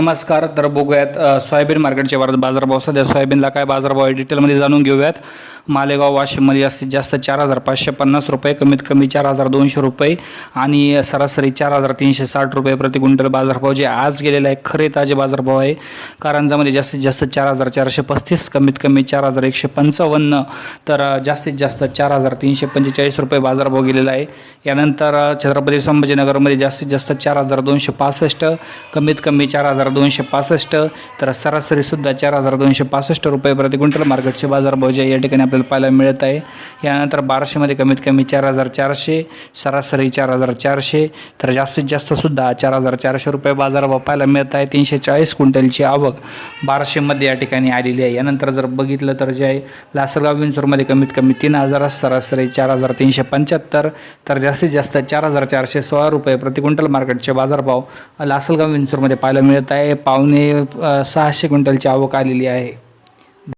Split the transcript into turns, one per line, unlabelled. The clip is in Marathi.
नमस्कार तर बघूयात सोयाबीन मार्केटचे बाजारभाव. सध्या सोयाबीनला काय बाजारभाव आहे डिटेलमध्ये जाणून घेऊयात. मालेगाव वाशिममध्ये जास्तीत जास्त चार हजार पाचशे पन्नास रुपये कमीत कमी चार हजार दोनशे रुपये आणि सरासरी चार हजार तीनशे साठ रुपये प्रति क्विंटल बाजारभाव जे आज गेलेला आहे खरे ताजे बाजारभाव आहे. कारंजामध्ये जास्तीत जास्त चार हजार चारशे पस्तीस कमीत कमी चार हजार एकशे पंचावन्न तर जास्तीत जास्त चार हजार तीनशे पंचेचाळीस रुपये बाजारभाव गेलेला आहे. यानंतर छत्रपती संभाजीनगरमध्ये जास्तीत जास्त चार हजार दोनशे पासष्ट कमीत कमी चार हजार दोनशे पासष्ट तर सरासरीसुद्धा चार हजार दोनशे पासष्ट रुपये प्रति क्विंटल मार्केटचे बाजारभाव जे या ठिकाणी आपल्याला पाहायला मिळत आहे. यानंतर बाराशेमध्ये कमीत कमी चार हजार चारशे सरासरी चार हजार चारशे तर जास्तीत जास्तसुद्धा चार हजार चारशे रुपये बाजारभाव पाहायला मिळत आहे. तीनशे चाळीस क्विंटलची आवक बाराशेमध्ये या ठिकाणी आलेली आहे. यानंतर जर बघितलं तर जे आहे लासलगाव विंचूरमध्ये कमीत कमी तीन हजार सरासरी चार हजार तीनशे पंच्याहत्तर तर जास्तीत जास्त चार हजार चारशे सोळा रुपये प्रति क्विंटल मार्केटचे बाजारभाव लासलगाव विंचूरमध्ये पाहायला मिळत आहे. पावणे सहाशे क्विंटलची आवक आलेली आहे.